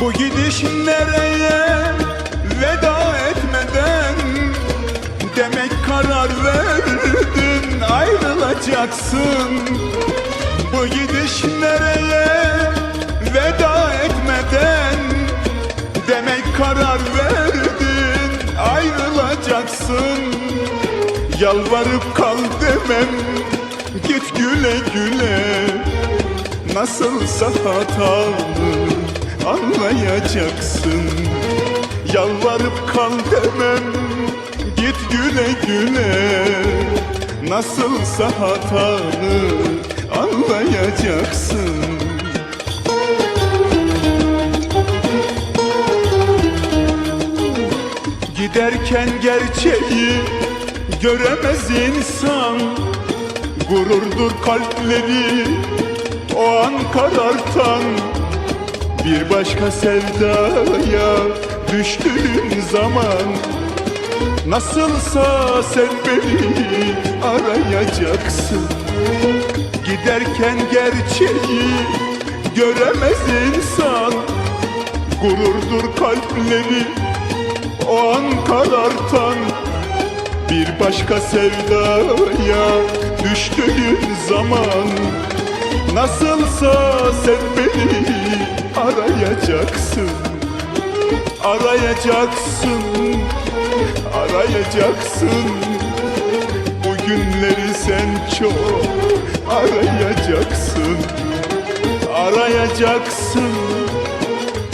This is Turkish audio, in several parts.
Bu gidiş nereye? Veda etmeden Demek karar verdin ayrılacaksın. Bu gidiş nereye? Veda etmeden Demek karar verdin ayrılacaksın. Yalvarıp kal demem git güle güle. Nasılsa hatalı anlayacaksın. Yalvarıp kal demem. Git güle güle Nasılsa hatanı anlayacaksın. Giderken gerçeği göremez insan. Gururdur kalpleri o an karartan Bir başka sevdaya düştüğün zaman Nasılsa sen beni arayacaksın. Giderken gerçeği göremez insan. Gururdur kalpleri o an karartan. Bir başka sevdaya düştüğün zaman Nasılsa sen beni arayacaksın. Arayacaksın, arayacaksın. Bu günleri sen çok arayacaksın. Arayacaksın,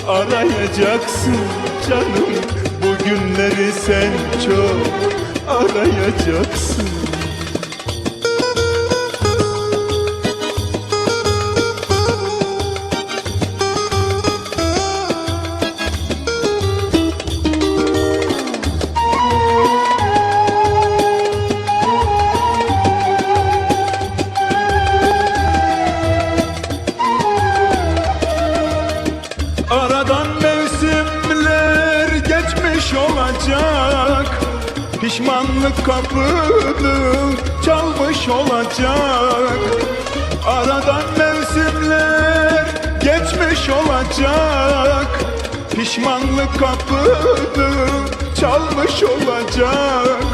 arayacaksın canım. Bu günleri sen çok arayacaksın geçmiş olacak Pişmanlık kapını çalmış olacak. Aradan mevsimler geçmiş olacak Pişmanlık kapını çalmış olacak.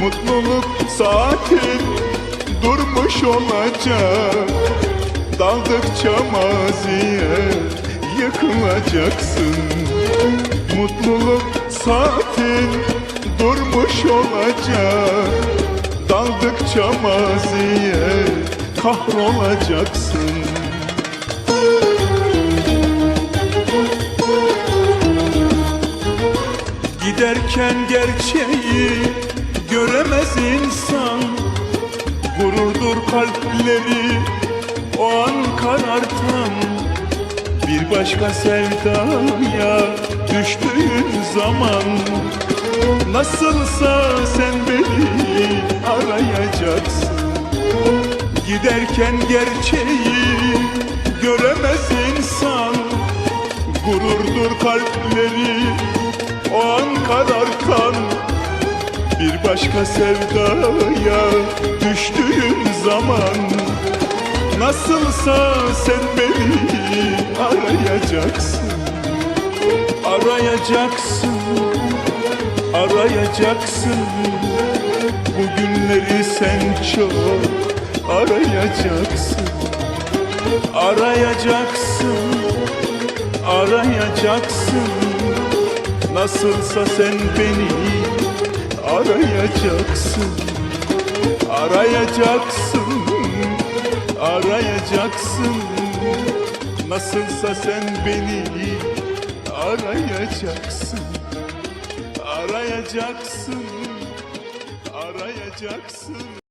Mutluluk saatin durmuş olacak. Daldıkça maziye yıkılacaksın Mutluluk saatin durmuş olacak. Daldıkça maziye kahrolacaksın. Giderken gerçeği göremez insan. Gururdur kalpleri o an karartan. Bir başka sevdaya düştüğün zaman Nasılsa sen beni arayacaksın. Giderken gerçeği göremez insan. Gururdur kalpleri o an karartan bir başka sevdaya düştüğün zaman Nasılsa sen beni arayacaksın Arayacaksın, arayacaksın. Bu günleri sen çok arayacaksın. Arayacaksın, arayacaksın. Nasılsa sen beni arayacaksın. Arayacaksın Arayacaksın. Nasılsa sen beni arayacaksın. Arayacaksın. Arayacaksın